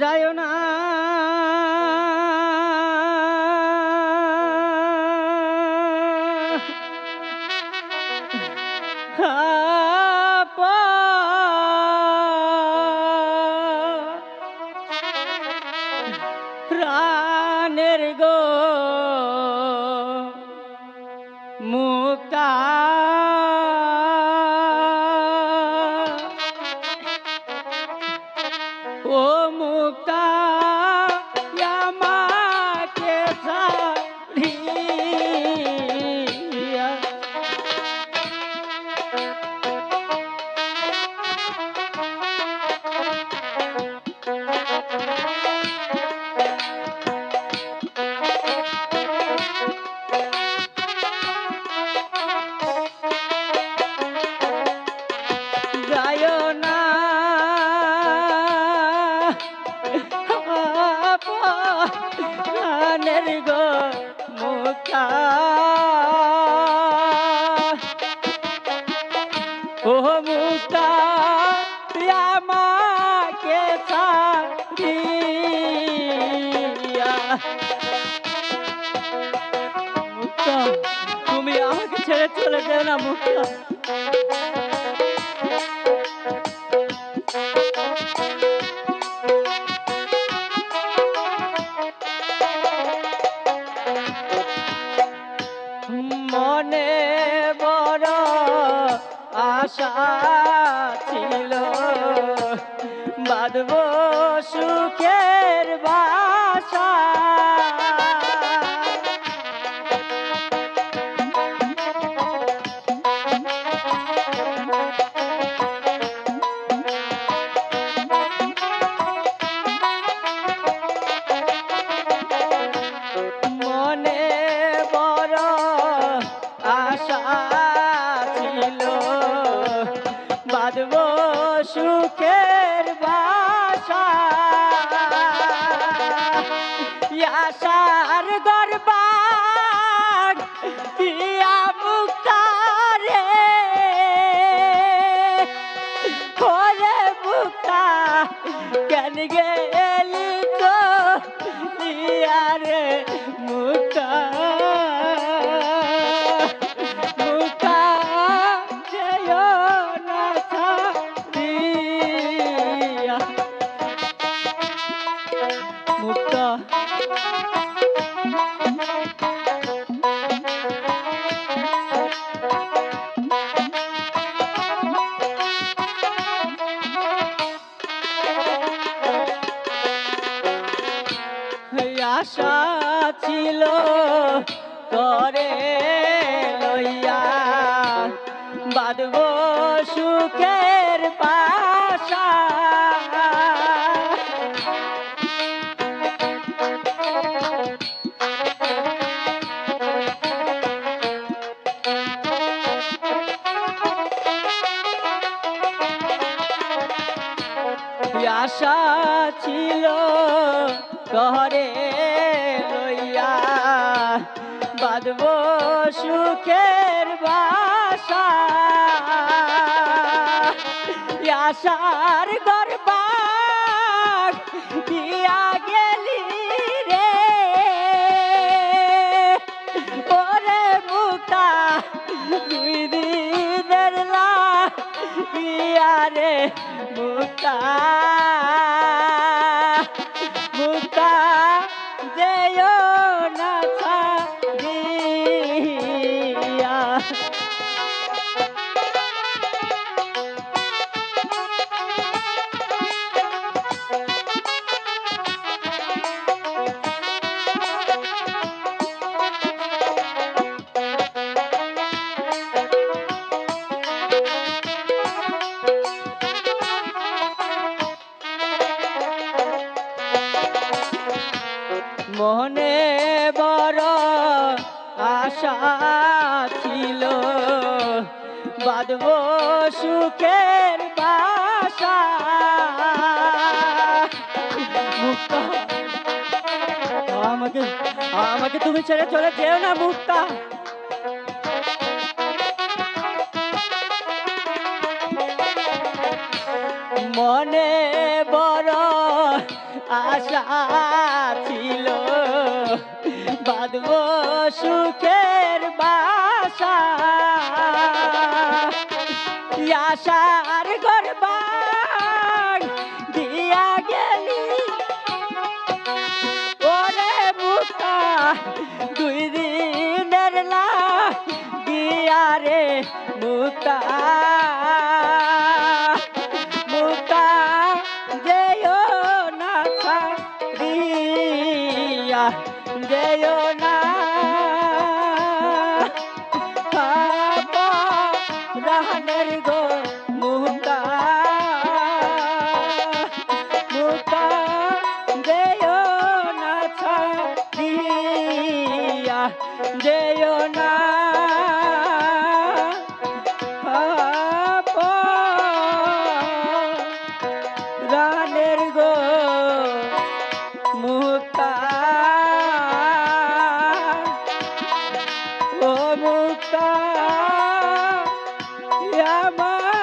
যাইও না। প্রাণের গো মুক্তা। না। মুক্তা ও তুই আমাকে তুমি আমাকে ছেড়ে চলে যেও না মুক্তা ছিল। বাঁধব সুখের বাসা বাঁধব সুখের বাসা। আশার গরবাগ আশা ছিল করে লইয়া। বাঁধব সুখের পাশা। আশা ছিল করে বাঁধব সুখের বাসা। আশার গরবাগ দিয়া গেলি রে। ওরে মুক্তা দুই দিনের লা ইয়ারে মুক্তা মুক্তা যেও মনে বড় আশা ছিল। বাঁধব সুখের বাসা। আমাকে আমাকে তুমি ছেড়ে চলে যেও না, মুক্তা। মনে বড় আশা ছিল। বাঁধব সুখের বাসা। আশার গরবাং দিয়া গেলি। ওরে মুক্তা দুই দিনের লা গিয়া রে মুক্তা মুক্তা যেও না ছাড়িয়া, যেও আমাকে